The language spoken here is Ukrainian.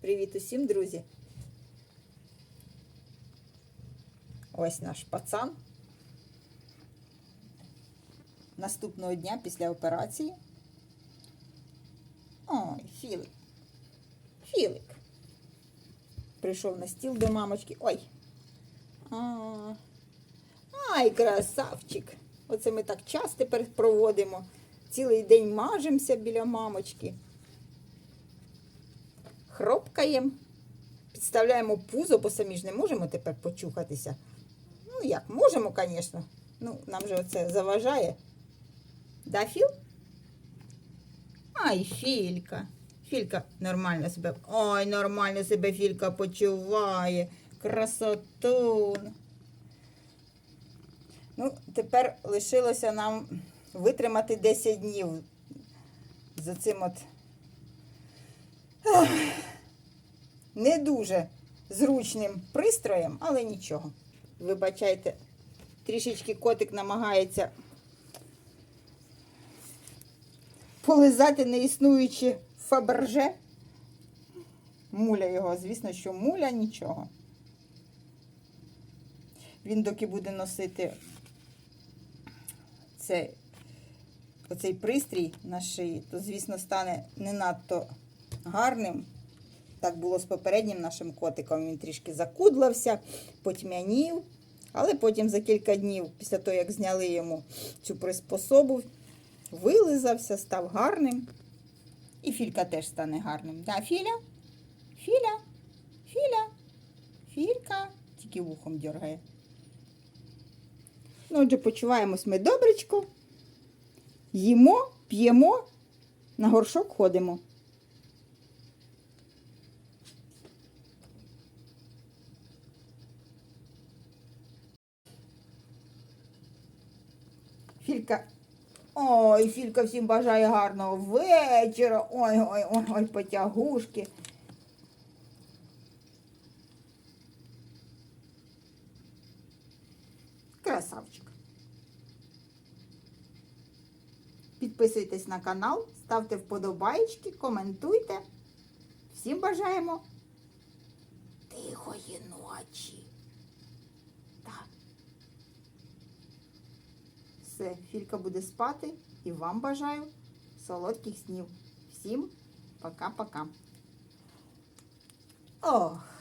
Привіт усім, друзі. Ось наш пацан. Наступного дня після операції. Ой, Філик. Філик. Прийшов на стіл до мамочки. Ой. Ай, красавчик. Оце ми так час тепер проводимо. Цілий день мажемося біля мамочки. Хропкаємо. Підставляємо пузо, бо самі ж не можемо тепер почухатися. Ну, як, можемо, звісно. Ну, нам же оце заважає. Да, Філ? Ай, Філька. Філька нормально себе. Ой, нормально себе Філька почуває. Красотун. Ну, тепер лишилося нам витримати 10 днів за цим от ех, не дуже зручним пристроєм, але нічого. Вибачайте, трішечки котик намагається полизати неіснуючи фаберже. Муля його, звісно, що муля нічого. Він доки буде носити цей, оцей пристрій на шиї, то, звісно, стане не надто гарним. Так було з попереднім нашим котиком. Він трішки закудлався, потьмянів. Але потім за кілька днів, після того, як зняли йому цю приспособу, вилизався, став гарним. І Філька теж стане гарним. Да, Філя? Філя? Філя? Філька? Тільки вухом дергає. Ну, отже, почуваємось ми добречко. Їмо, п'ємо, на горшок ходимо. Філька. Ой, Філька всім бажає гарного вечора. Ой, ой, ой, ой, потягушки. Красавчик. Підписуйтесь на канал, ставте вподобайки, коментуйте. Всім бажаємо тихої ночі. Так. Все, Філька буде спати і вам бажаю солодких снів. Всім пока-пока. Ох.